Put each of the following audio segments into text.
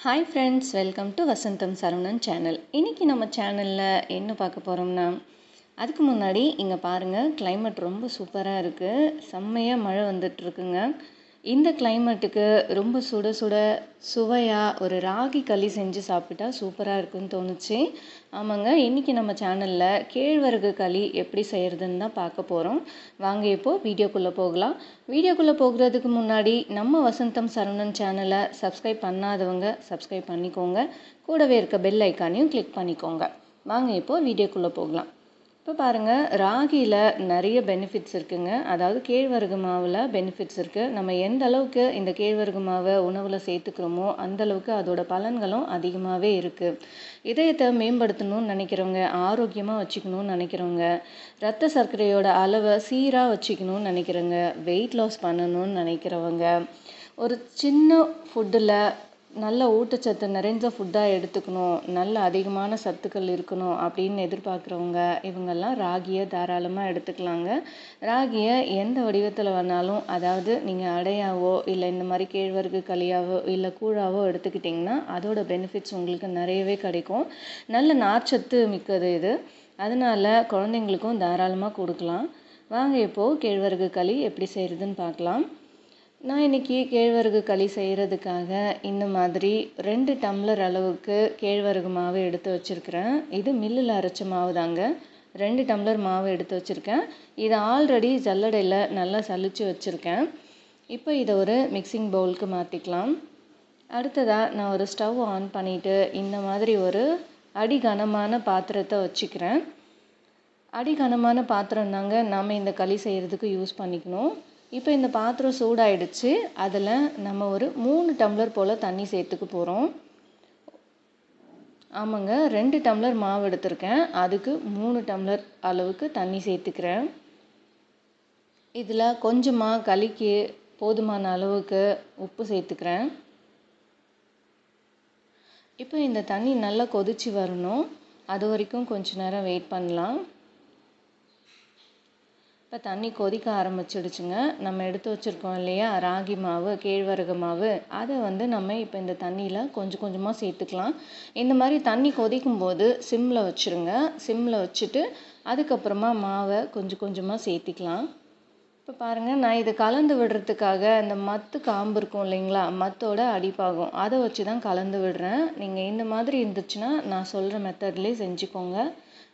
Hi friends welcome to Vasantham Saravanan channel இன்றைக்கி நம்ம சேனலில் என்ன பார்க்க போகிறோம்னா அதுக்கு முன்னாடி இங்கே பாருங்கள் கிளைமேட் ரொம்ப சூப்பராக இருக்குது செம்மையாக மழை வந்துட்டுருக்குங்க இந்த கிளைமேட்டுக்கு ரொம்ப சுட சுட சுவையாக ஒரு ராகி களி செஞ்சு சாப்பிட்டா சூப்பராக இருக்குன்னு தோணுச்சு. ஆமாங்க இன்றைக்கி நம்ம சேனலில் கேழ்வரகு களி எப்படி செய்கிறதுன்னு தான் பார்க்க போகிறோம் வாங்க இப்போது வீடியோக்குள்ளே போகலாம். வீடியோக்குள்ளே போகிறதுக்கு முன்னாடி நம்ம வசந்தம் சரவணன் சேனலை சப்ஸ்கிரைப் பண்ணாதவங்க சப்ஸ்கிரைப் பண்ணிக்கோங்க. கூடவே இருக்க பெல் ஐக்கானையும் கிளிக் பண்ணிக்கோங்க. வாங்க இப்போது வீடியோக்குள்ளே போகலாம். இப்போ பாருங்கள் ராகியில் நிறைய பெனிஃபிட்ஸ் இருக்குங்க. அதாவது கேழ்வரகு மாவில் பெனிஃபிட்ஸ் இருக்குது நம்ம எந்த அளவுக்கு இந்த கேழ்வரகு மாவை உணவில் சேர்த்துக்கிறோமோ அந்தளவுக்கு அதோட பலன்களும் அதிகமாகவே இருக்குது இதயத்தை மேம்படுத்தணும்னு நினைக்கிறவங்க ஆரோக்கியமாக வச்சுக்கணும்னு நினைக்கிறவங்க ரத்த சர்க்கரையோட அளவை சீராக வச்சுக்கணும்னு நினைக்கிறவங்க வெயிட் லாஸ் பண்ணணும்னு நினைக்கிறவங்க ஒரு சின்ன ஃபுட்டில் நல்ல ஊட்டச்சத்து நிறைஞ்ச ஃபுட்டாக எடுத்துக்கணும். நல்ல அதிகமான சத்துக்கள் இருக்கணும் அப்படின்னு எதிர்பார்க்குறவங்க இவங்கெல்லாம் ராகியை தாராளமாக எடுத்துக்கலாங்க. ராகியை எந்த வடிவத்தில் வேணாலும் அதாவது நீங்கள் அடையாவோ இல்லை இந்த மாதிரி கேழ்வரகு களியாவோ இல்லை கூழாவோ எடுத்துக்கிட்டிங்கன்னா அதோட பெனிஃபிட்ஸ் உங்களுக்கு நிறையவே கிடைக்கும். நல்ல நார்ச்சத்து மிக்கது இது. அதனால குழந்தைங்களுக்கும் தாராளமாக கொடுக்கலாம். வாங்க இப்போது கேழ்வரகு களி எப்படி செய்கிறதுன்னு பார்க்கலாம். நான் இன்றைக்கி கேழ்வரகு களி செய்கிறதுக்காக இந்த மாதிரி ரெண்டு டம்ளர் அளவுக்கு கேழ்வரகு மாவு எடுத்து வச்சுருக்கிறேன். இது மில்லில் அரைச்ச மாவு தாங்க. ரெண்டு டம்ளர் மாவு எடுத்து வச்சுருக்கேன். இதை ஆல்ரெடி ஜல்லடையில் நல்லா சலிச்சு வச்சுருக்கேன். இப்போ இதை ஒரு மிக்சிங் பவுலுக்கு மாற்றிக்கலாம் அடுத்ததாக நான் ஒரு ஸ்டவ் ஆன் பண்ணிவிட்டு இந்த மாதிரி ஒரு அடி கனமான பாத்திரத்தை வச்சுக்கிறேன். அடி கனமான பாத்திரம் தாங்க நாம் இந்த களி செய்கிறதுக்கு யூஸ் பண்ணிக்கணும். இப்போ இந்த பாத்திரம் சூடாயிடுச்சு. அதில் நம்ம ஒரு மூணு டம்ளர் போல் தண்ணி சேர்த்துக்க போகிறோம் ஆமாங்க ரெண்டு டம்ளர் மாவு எடுத்திருக்கேன். அதுக்கு மூணு டம்ளர் அளவுக்கு தண்ணி சேர்த்துக்கிறேன். இதில் கொஞ்சமாக களிக்கு போதுமான அளவுக்கு உப்பு சேர்த்துக்கிறேன். இப்போ இந்த தண்ணி நல்லா கொதிச்சு வரணும். அது வரைக்கும் கொஞ்ச நேரம் வெயிட் பண்ணலாம். இப்போ தண்ணி கொதிக்க ஆரம்பிச்சிடுச்சுங்க. நம்ம எடுத்து வச்சுருக்கோம் இல்லையா? ராகி மாவு கேழ்வரகு மாவு. அதை வந்து நம்ம இப்போ இந்த தண்ணியில் கொஞ்சம் கொஞ்சமாக சேர்த்துக்கலாம். இந்த மாதிரி தண்ணி கொதிக்கும் போது சிம்மில் வச்சுருங்க. சிம்மில் வச்சுட்டு அதுக்கப்புறமா மாவை கொஞ்சம் கொஞ்சமாக சேர்த்திக்கலாம். இப்போ பாருங்கள் நான் இதை கலந்து விடுறதுக்காக இந்த மத்து காம்பு இருக்கும் இல்லைங்களா? மத்தோட அடிப்பாகும். அதை வச்சு தான் கலந்து விடுறேன். நீங்கள் இந்த மாதிரி இருந்துச்சுன்னா நான் சொல்கிற மெத்தட்லேயே செஞ்சுக்கோங்க.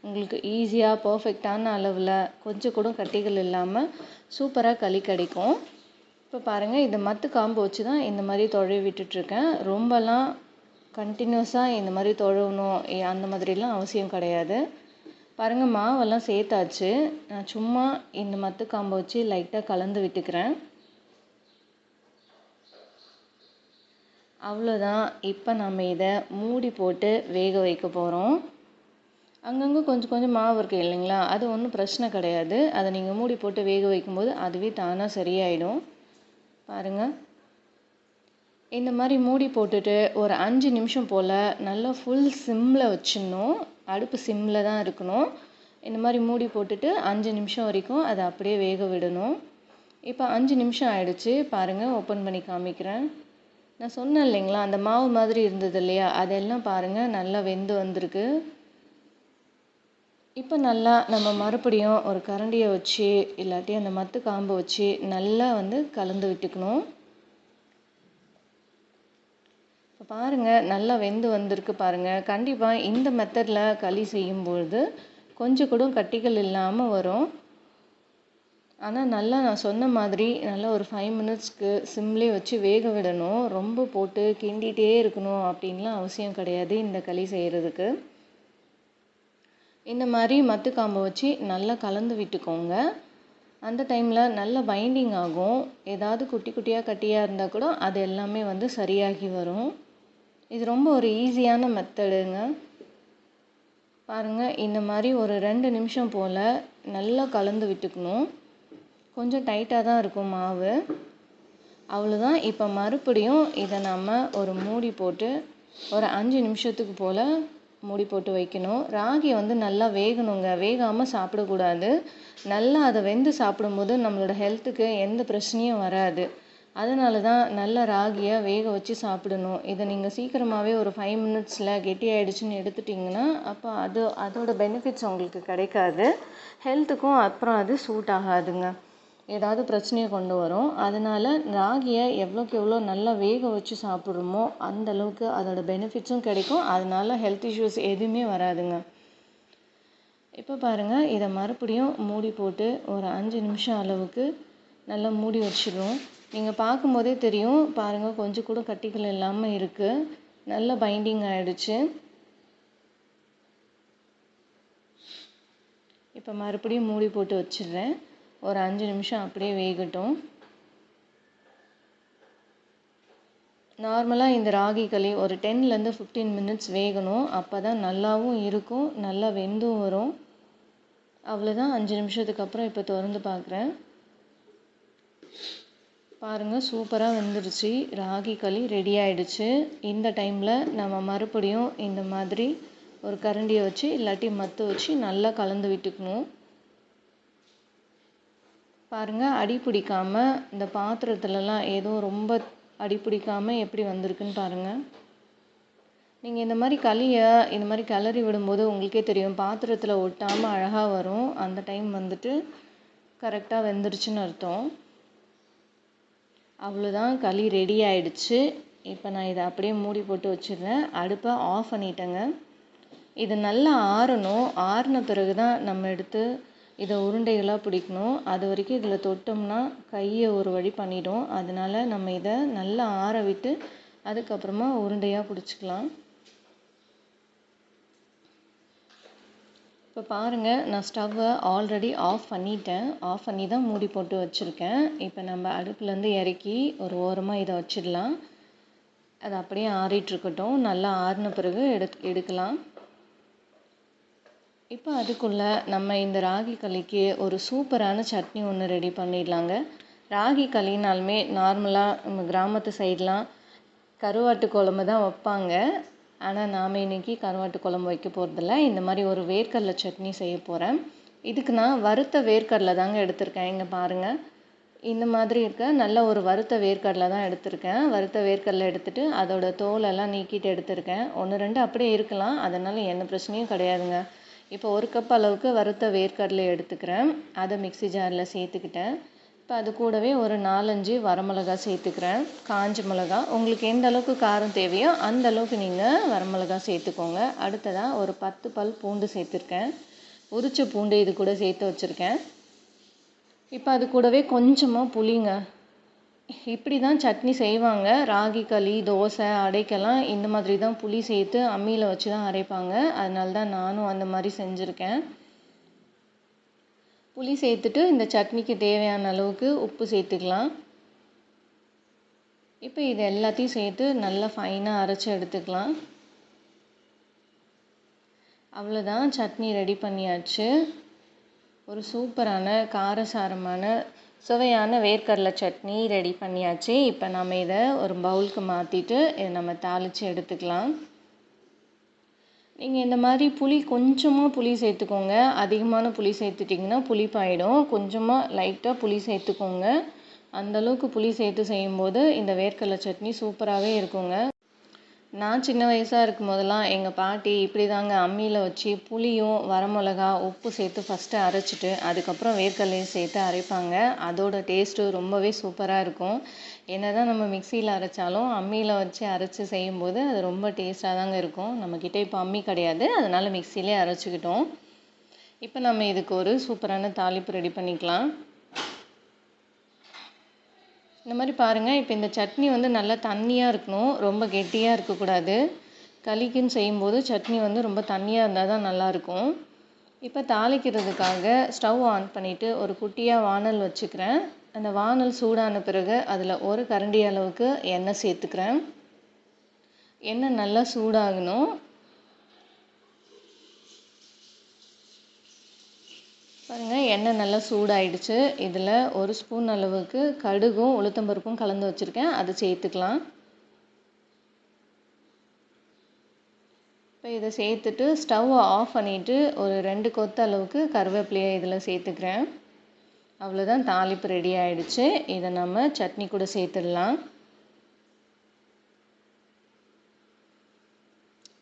உங்களுக்கு ஈஸியாக பர்ஃபெக்டான அளவில் கொஞ்சம் கூட கட்டிகள் இல்லாமல் சூப்பராக களி கிடைக்கும். இப்போ பாருங்கள் இந்த மத்து காம்பு வச்சு தான் இந்த மாதிரி தொழவி விட்டுட்ருக்கேன் ரொம்பலாம் கண்டினியூஸாக இந்த மாதிரி தொழவணும் அந்த மாதிரிலாம் அவசியம் கிடையாது. பாருங்கள் மாவெல்லாம் சேர்த்தாச்சு. நான் சும்மா இந்த மத்து காம்பை வச்சு லைட்டாக கலந்து விட்டுக்கிறேன். அவ்வளோதான் இப்போ நம்ம இதை மூடி போட்டு வேக வைக்க போகிறோம் அங்கங்கே கொஞ்சம் கொஞ்சம் மாவு இருக்குது இல்லைங்களா? அது ஒன்றும் பிரச்சனை கிடையாது. அதை நீங்கள் மூடி போட்டு வேக வைக்கும்போது அதுவே தானாக சரியாயிடும். பாருங்கள் இந்த மாதிரி மூடி போட்டுட்டு ஒரு அஞ்சு நிமிஷம் போல் நல்லா ஃபுல் சிம்மில் வச்சிடணும். அடுப்பு சிம்மில் தான் இருக்கணும். இந்த மாதிரி மூடி போட்டுட்டு அஞ்சு நிமிஷம் வரைக்கும் அதை அப்படியே வேக விடணும். இப்போ அஞ்சு நிமிஷம் ஆயிடுச்சு. பாருங்கள் ஓப்பன் பண்ணி காமிக்கிறேன். நான் சொன்னேன் இல்லைங்களா அந்த மாவு மாதிரி இருந்தது இல்லையா? அதெல்லாம் பாருங்கள் நல்லா வெந்து வந்திருக்கு. இப்போ நல்லா நம்ம மறுபடியும் ஒரு கரண்டியை வச்சு இல்லாட்டி அந்த மத்து காம்பை வச்சு நல்லா வந்து கலந்து விட்டுக்கணும். இப்போ பாருங்கள் நல்லா வெந்து வந்திருக்கு பாருங்கள் கண்டிப்பாக இந்த மெத்தடில் களி செய்யும்பொழுது கொஞ்சம் கூட கட்டிகள் இல்லாமல் வரும். ஆனால் நல்லா நான் சொன்ன மாதிரி நல்லா ஒரு ஃபைவ் மினிட்ஸ்க்கு சிம்லேயே வச்சு வேக விடணும். ரொம்ப போட்டு கிண்டிகிட்டே இருக்கணும் அப்படின்லாம் அவசியம் கிடையாது இந்த களி செய்கிறதுக்கு இந்த மாதிரி மத்து காம்பை வச்சு நல்லா கலந்து விட்டுக்கோங்க. அந்த டைமில் நல்ல பைண்டிங் ஆகும். ஏதாவது குட்டி குட்டியாக கட்டியாக இருந்தால் கூட அது எல்லாமே வந்து சரியாகி வரும். இது ரொம்ப ஒரு ஈஸியான மெத்தடுங்க. பாருங்கள் இந்த மாதிரி ஒரு ரெண்டு நிமிஷம் போல் நல்லா கலந்து விட்டுக்கணும். கொஞ்சம் டைட்டாக தான் இருக்கும் மாவு. அவ்வளோதான் இப்போ மறுபடியும் இதை நம்ம ஒரு மூடி போட்டு ஒரு அஞ்சு நிமிஷத்துக்கு போல் மூடி போட்டு வைக்கணும். ராகி வந்து நல்லா வேகணுங்க. வேகாமல் சாப்பிடக்கூடாது. நல்லா அதை வெந்து சாப்பிடும்போது நம்மளோட ஹெல்த்துக்கு எந்த பிரச்சனையும் வராது. அதனால தான் நல்ல ராகியை வேக வச்சு சாப்பிடணும். இதை நீங்கள் சீக்கிரமாகவே ஒரு ஃபைவ் மினிட்ஸில் கெட்டியாயிடுச்சுன்னு எடுத்துட்டிங்கன்னா அப்போ அது அதோட பெனிஃபிட்ஸ் உங்களுக்கு கிடைக்காது. ஹெல்த்துக்கும் அப்புறம் அது சூட் ஆகாதுங்க. ஏதாவது பிரச்சனையை கொண்டு வரும். அதனால் ராகியை எவ்வளோக்கு எவ்வளோ நல்லா வேக வச்சு சாப்பிட்றோமோ அந்த அளவுக்கு அதோட பெனிஃபிட்ஸும் கிடைக்கும். அதனால ஹெல்த் இஷ்யூஸ் எதுவுமே வராதுங்க. இப்போ பாருங்கள் இதை மறுபடியும் மூடி போட்டு ஒரு அஞ்சு நிமிஷம் அளவுக்கு நல்லா மூடி வச்சிடுவோம் நீங்கள் பார்க்கும்போதே தெரியும். பாருங்கள் கொஞ்சம் கூட கட்டிகள் இல்லாமல் இருக்குது நல்ல பைண்டிங் ஆகிடுச்சு இப்போ மறுபடியும் மூடி போட்டு வச்சிடுறேன். ஒரு அஞ்சு நிமிஷம் அப்படியே வேகட்டும். நார்மலாக இந்த ராகி களி ஒரு டென்லேருந்து ஃபிஃப்டீன் மினிட்ஸ் வேகணும். அப்போ தான் நல்லாவும் இருக்கும் நல்லா வெந்தும் வரும். அவ்வளோதான் அஞ்சு நிமிஷத்துக்கு அப்புறம் இப்போ திறந்து பார்க்குறேன். பாருங்கள் சூப்பராக வெந்துருச்சு. ராகி களி ரெடி ஆயிடுச்சு. இந்த டைமில் நம்ம மறுபடியும் இந்த மாதிரி ஒரு கரண்டியை வச்சு இல்லாட்டி மத்து வச்சு நல்லா கலந்து விட்டுக்கணும். பாருங்கள் அடி பிடிக்காமல் இந்த பாத்திரத்துலலாம் எதுவும் ரொம்ப அடி பிடிக்காமல் எப்படி வந்திருக்குன்னு பாருங்கள் நீங்கள் இந்த மாதிரி களியை இந்த மாதிரி கிளறி விடும்போது உங்களுக்கே தெரியும் பாத்திரத்தில் ஒட்டாமல் அழகாக வரும். அந்த டைம் வந்துட்டு கரெக்டாக வெந்துருச்சுன்னு அர்த்தம். அவ்வளோதான் களி ரெடி ஆயிடுச்சு. இப்போ நான் இதை அப்படியே மூடி போட்டு வச்சுருந்தேன் அடுப்பை ஆஃப் பண்ணிட்டேங்க. இது நல்லா ஆறணும். ஆறின பிறகு தான் நம்ம எடுத்து இதை உருண்டைகளாக பிடிக்கணும். அது வரைக்கும் இதில் தொட்டோம்னா கையை ஒரு வழி பண்ணிடும். அதனால நம்ம இதை நல்லா ஆற விட்டு அதுக்கப்புறமா உருண்டையாக பிடிச்சிக்கலாம். இப்போ பாருங்கள் நான் ஸ்டவ்வை ஆல்ரெடி ஆஃப் பண்ணிட்டேன். ஆஃப் பண்ணி தான் மூடி போட்டு வச்சுருக்கேன். இப்போ நம்ம அடுப்புலேருந்து இறக்கி ஒரு ஓரமாக இதை வச்சிடலாம். அது அப்படியே ஆறிட்டுருக்கட்டும் நல்லா ஆறின பிறகு எடு எடுக்கலாம். இப்போ அதுக்குள்ளே நம்ம இந்த ராகி களிக்கு ஒரு சூப்பரான சட்னி ஒன்று ரெடி பண்ணிடலாங்க. ராகி களினாலுமே நார்மலாக நம்ம கிராமத்து சைட்லாம் கருவாட்டு குழம்பு தான் வைப்பாங்க. ஆனால் நாம் இன்றைக்கி கருவாட்டு குழம்பு வைக்க போகிறதில்ல இந்த மாதிரி ஒரு வேர்க்கடலை சட்னி செய்ய போகிறேன் இதுக்கு நான் வறுத்த வேர்க்கடலை தாங்க எடுத்திருக்கேன். இங்கே பாருங்கள் இந்த மாதிரி இருக்க நல்ல ஒரு வறுத்த வேர்க்கடலை தான் எடுத்திருக்கேன். வறுத்த வேர்க்கடலை எடுத்துகிட்டு அதோடய தோலெல்லாம் நீக்கிட்டு எடுத்திருக்கேன். ஒன்று ரெண்டு அப்படியே இருக்கலாம். அதனால் எந்த பிரச்சனையும் கிடையாதுங்க. இப்போ ஒரு கப் அளவுக்கு வறுத்த வேர்க்கடலை எடுத்துக்கிறேன். அதை மிக்சி ஜாரில் சேர்த்துக்கிட்டேன். இப்போ அது கூடவே ஒரு நாலஞ்சு வரமிளகா சேர்த்துக்கிறேன். காஞ்ச மிளகா. உங்களுக்கு எந்த அளவுக்கு காரம் தேவையோ அந்த அளவுக்கு நீங்கள் வரமிளகா சேர்த்துக்கோங்க. அடுத்ததாக ஒரு பத்து பல் பூண்டு சேர்த்துருக்கேன். உரிச்ச பூண்டு இது கூட சேர்த்து வச்சுருக்கேன். இப்போ அது கூடவே கொஞ்சமாக புளிங்க இப்படி தான் சட்னி செய்வாங்க. ராகி களி தோசை அடைக்கெல்லாம் இந்த மாதிரி தான் புளி சேர்த்து அம்மியில் வச்சு தான் அரைப்பாங்க. அதனால தான் நானும் அந்த மாதிரி செஞ்சுருக்கேன். புளி சேர்த்துட்டு இந்த சட்னிக்கு தேவையான அளவுக்கு உப்பு சேர்த்துக்கலாம். இப்போ இது எல்லாத்தையும் சேர்த்து நல்லா ஃபைனாக அரைச்சி எடுத்துக்கலாம். அவ்வளோதான் சட்னி ரெடி பண்ணியாச்சு. ஒரு சூப்பரான காரசாரமான சுவையான வேர்க்கடலை சட்னி ரெடி பண்ணியாச்சு. இப்போ நம்ம இதை ஒரு பவுலுக்கு மாற்றிட்டு இதை நம்ம தாளித்து எடுத்துக்கலாம். நீங்கள் இந்த மாதிரி புளி கொஞ்சமாக புளி சேர்த்துக்கோங்க. அதிகமான புளி சேர்த்துட்டிங்கன்னா புளிப்பாயிடும். கொஞ்சமாக லைட்டாக புளி சேர்த்துக்கோங்க. அந்தளவுக்கு புளி சேர்த்து செய்யும்போது இந்த வேர்க்கடலை சட்னி சூப்பராகவே இருக்குங்க. நான் சின்ன வயசாக இருக்கும் போதெல்லாம் எங்கள் பாட்டி இப்படி தாங்க அம்மியில் வச்சு புளியும் வரமிளகா உப்பு சேர்த்து ஃபஸ்ட்டு அரைச்சிட்டு அதுக்கப்புறம் வேர்க்கடலையும் சேர்த்து அரைப்பாங்க. அதோட டேஸ்ட்டு ரொம்பவே சூப்பராக இருக்கும். என்ன தான் நம்ம மிக்சியில் அரைச்சாலும் அம்மியில் வச்சு அரைச்சி செய்யும்போது அது ரொம்ப டேஸ்ட்டாக தாங்க இருக்கும். நம்மக்கிட்ட இப்போ அம்மி கிடையாது. அதனால் மிக்சிலே அரைச்சிக்கிட்டோம். இப்போ நம்ம இதுக்கு ஒரு சூப்பரான தாளிப்பு ரெடி பண்ணிக்கலாம். இந்த மாதிரி பாருங்கள் இப்போ இந்த சட்னி வந்து நல்லா தண்ணியாக இருக்கணும் ரொம்ப கெட்டியாக இருக்கக்கூடாது. களிக்குன்னு செய்யும்போது சட்னி வந்து ரொம்ப தண்ணியாக இருந்தால் தான் நல்லாயிருக்கும் இப்போ தாளிக்கிறதுக்காக ஸ்டவ் ஆன் பண்ணிவிட்டு ஒரு குட்டியாக வானல் வச்சுக்கிறேன். அந்த வானல் சூடான பிறகு அதில் ஒரு கரண்டி அளவுக்கு எண்ணெய் சேர்த்துக்கிறேன். எண்ணெய் நல்லா சூடாகணும். பாருங்கள் எண்ணெய் நல்லா சூடாயிடுச்சு. இதில் ஒரு ஸ்பூன் அளவுக்கு கடுகும் உளுத்தம்பருப்பும் கலந்து வச்சுருக்கேன். அதை சேர்த்துக்கலாம். இப்போ இதை சேர்த்துட்டு ஸ்டவ்வை ஆஃப் பண்ணிவிட்டு ஒரு ரெண்டு கொத்து அளவுக்கு கருவேப்பிலையை இதில் சேர்த்துக்கிறேன். அவ்வளோதான் தாளிப்பு ரெடி ஆகிடுச்சு இதை நம்ம சட்னி கூட சேர்த்துடலாம்.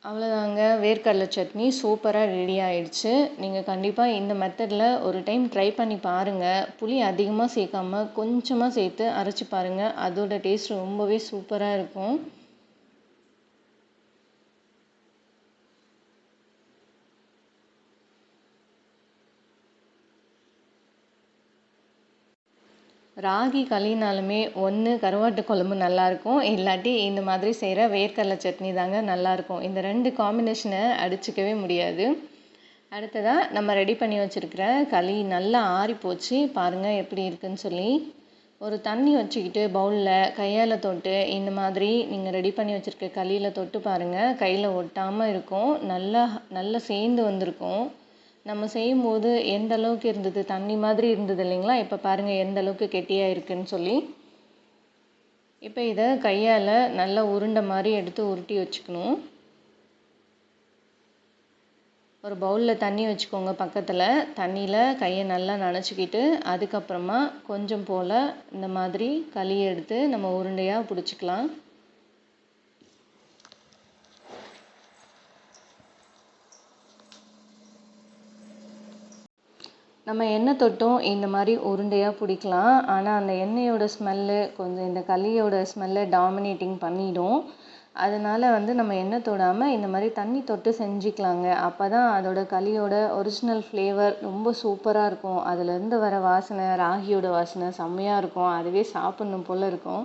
அவ்வளோதாங்க வேர்க்கடலை சட்னி சூப்பராக ரெடி ஆகிடுச்சு நீங்கள் கண்டிப்பாக இந்த மெத்தடில் ஒரு டைம் ட்ரை பண்ணி பாருங்கள் புளி அதிகமாக சேர்க்காம கொஞ்சமாக சேர்த்து அரைச்சி பாருங்கள் அதோட டேஸ்ட் ரொம்பவே சூப்பராக இருக்கும். ராகி களினாலுமே ஒன்று கருவாட்டு குழம்பு நல்லாயிருக்கும் இல்லாட்டி இந்த மாதிரி செய்கிற வேர்க்கடலை சட்னி தாங்க நல்லாயிருக்கும் இந்த ரெண்டு காம்பினேஷனை அடிச்சுக்கவே முடியாது. அடுத்ததாக நம்ம ரெடி பண்ணி வச்சுருக்கிற களி நல்லா ஆறி போச்சு பாருங்கள் எப்படி இருக்குன்னு சொல்லி. ஒரு தண்ணி வச்சுக்கிட்டு பவுலில் கையால் தொட்டு இந்த மாதிரி நீங்கள் ரெடி பண்ணி வச்சுருக்க களியில் தொட்டு பாருங்கள் கையில் ஒட்டாமல் இருக்கும். நல்லா நல்லா சேர்ந்து வந்திருக்கும். நம்ம செய்யும்போது எந்த அளவுக்கு இருந்தது? தண்ணி மாதிரி இருந்தது இல்லைங்களா? இப்போ பாருங்கள் எந்த அளவுக்கு கெட்டியாக இருக்குதுன்னு சொல்லி. இப்போ இதை கையால் நல்லா உருண்டை மாதிரி எடுத்து உருட்டி வச்சுக்கணும். ஒரு பவுலில் தண்ணி வச்சுக்கோங்க பக்கத்தில். தண்ணியில் கையை நல்லா நனச்சிக்கிட்டு அதுக்கப்புறமா கொஞ்சம் போல் இந்த மாதிரி களியை எடுத்து நம்ம உருண்டையாக பிடிச்சிக்கலாம். நம்ம எண்ணெய் தொட்டும் இந்த மாதிரி உருண்டையாக பிடிக்கலாம். ஆனால் அந்த எண்ணெயோட ஸ்மெல்லு கொஞ்சம் இந்த களியோட ஸ்மெல்லை டாமினேட்டிங் பண்ணிடும். அதனால் வந்து நம்ம எண்ணெய் தொடாமல் இந்த மாதிரி தண்ணி தொட்டு செஞ்சுக்கலாங்க. அப்போ தான் அதோட களியோட ஒரிஜினல் ஃப்ளேவர் ரொம்ப சூப்பராக இருக்கும். அதுலேருந்து வர வாசனை ராகியோட வாசனை செம்மையாக இருக்கும். அதுவே சாப்பிட்ணும் போல் இருக்கும்.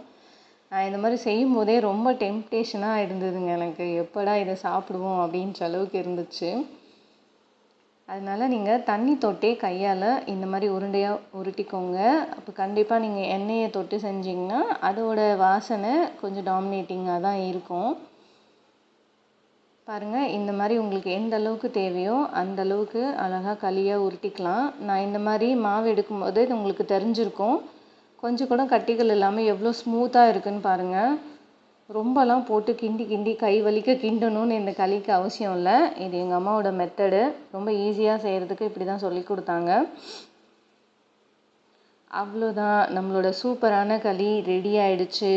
நான் இந்த மாதிரி செய்யும் போதே ரொம்ப டெம்டேஷனாக இருந்ததுங்க எனக்கு. எப்படா இதை சாப்பிடுவோம் அப்படின்ற அளவுக்கு இருந்துச்சு. அதனால் நீங்கள் தண்ணி தொட்டே கையால் இந்த மாதிரி உருண்டையாக உருட்டிக்கோங்க. அப்போ கண்டிப்பாக நீங்கள் எண்ணெயை தொட்டு செஞ்சிங்கன்னா அதோட வாசனை கொஞ்சம் டாமினேட்டிங்காக தான் இருக்கும். பாருங்கள் இந்த மாதிரி உங்களுக்கு எந்த அளவுக்கு தேவையோ அந்த அளவுக்கு அழகாக களியாக உருட்டிக்கலாம். நான் இந்த மாதிரி மாவு எடுக்கும்போது உங்களுக்கு தெரிஞ்சிருக்கும். கொஞ்சம் கூட கட்டிகள் இல்லாமல் எவ்வளோ ஸ்மூத்தாக இருக்குதுன்னு பாருங்கள் ரொம்பலாம் போட்டு கிண்டி கிண்டி கை வலிக்க கிண்டணும்னு இந்த களிக்கு அவசியம் இல்லை. இது எங்கள் அம்மாவோட மெத்தடு ரொம்ப ஈஸியாக செய்கிறதுக்கு இப்படி தான் சொல்லி கொடுத்தாங்க. அவ்வளோதான். நம்மளோட சூப்பரான களி ரெடி ஆயிடுச்சு.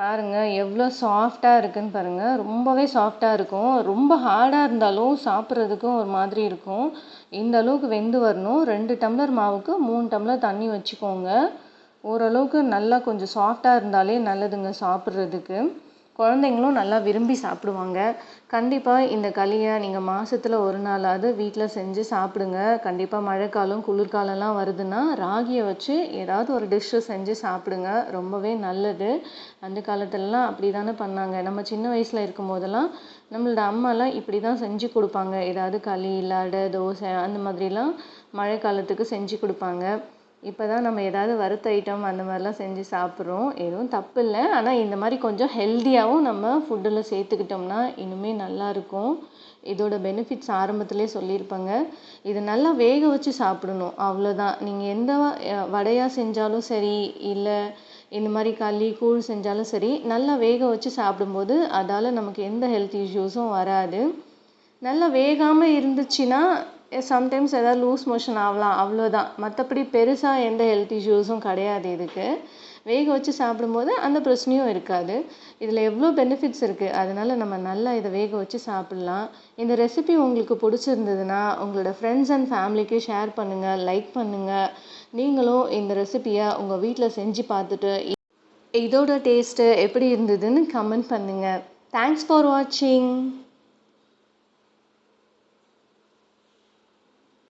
பாருங்கள் எவ்வளோ சாஃப்டாக இருக்குன்னு பாருங்கள் ரொம்பவே சாஃப்டாக இருக்கும். ரொம்ப ஹார்டாக இருந்தாலும் சாப்பிட்றதுக்கும் ஒரு மாதிரி இருக்கும். இந்த அளவுக்கு வெந்து வரணும். ரெண்டு டம்ளர் மாவுக்கு மூணு டம்ளர் தண்ணி வச்சுக்கோங்க. ஓரளவுக்கு நல்லா கொஞ்சம் சாஃப்டாக இருந்தாலே நல்லதுங்க சாப்பிட்றதுக்கு. குழந்தைங்களும் நல்லா விரும்பி சாப்பிடுவாங்க. கண்டிப்பாக இந்த களியை நீங்கள் மாதத்துல ஒரு நாளாவது வீட்டில் செஞ்சு சாப்பிடுங்க. கண்டிப்பாக மழைக்காலம் குளிர்காலம்லாம் வருதுன்னா ராகியை வச்சு ஏதாவது ஒரு டிஷ்ஷு செஞ்சு சாப்பிடுங்க. ரொம்பவே நல்லது. அந்த காலத்துலலாம் அப்படி தானே பண்ணாங்க. நம்ம சின்ன வயசில் இருக்கும் போதெல்லாம் நம்மளோட அம்மாலாம் இப்படி தான் செஞ்சு கொடுப்பாங்க. ஏதாவது களி இல்லை தோசை அந்த மாதிரிலாம் மழை காலத்துக்கு செஞ்சு கொடுப்பாங்க. இப்போ தான் நம்ம ஏதாவது வறுத்த ஐட்டம் அந்த மாதிரிலாம் செஞ்சு சாப்பிட்றோம். எதுவும் தப்பு இல்லை ஆனால் இந்த மாதிரி கொஞ்சம் ஹெல்த்தியாகவும் நம்ம ஃபுட்டில் சேர்த்துக்கிட்டோம்னா இன்னுமே நல்லாயிருக்கும் இதோட பெனிஃபிட்ஸ் ஆரம்பத்திலே சொல்லியிருப்பாங்க. இது நல்லா வேக வச்சு சாப்பிடணும். அவ்வளோதான் நீங்கள் எந்த வடையாக செஞ்சாலும் சரி இல்லை இந்த மாதிரி களி கூழ் செஞ்சாலும் சரி நல்லா வேக வச்சு சாப்பிடும்போது அதால் நமக்கு எந்த ஹெல்த் இஷ்யூஸும் வராது. நல்லா வேகாமல் இருந்துச்சுன்னா சம்டைம்ஸ் ஏதாவது லூஸ் மோஷன் ஆகலாம் அவ்வளோதான் மற்றபடி பெருசாக எந்த ஹெல்த் இஷ்யூஸும் கிடையாது இதுக்கு. வேக வச்சு சாப்பிடும்போது அந்த பிரச்சனையும் இருக்காது. இதில் எவ்வளோ பெனிஃபிட்ஸ் இருக்குது அதனால் நம்ம நல்லா இதை வேக வச்சு சாப்பிட்லாம். இந்த ரெசிபி உங்களுக்கு பிடிச்சிருந்ததுன்னா உங்களோட ஃப்ரெண்ட்ஸ் அண்ட் ஃபேமிலிக்கு ஷேர் பண்ணுங்கள் லைக் பண்ணுங்கள் நீங்களும் இந்த ரெசிபியை உங்கள் வீட்டில் செஞ்சு பார்த்துட்டு இதோட டேஸ்ட்டு எப்படி இருந்ததுன்னு கமெண்ட் பண்ணுங்கள் தேங்க்ஸ் ஃபார் வாட்சிங்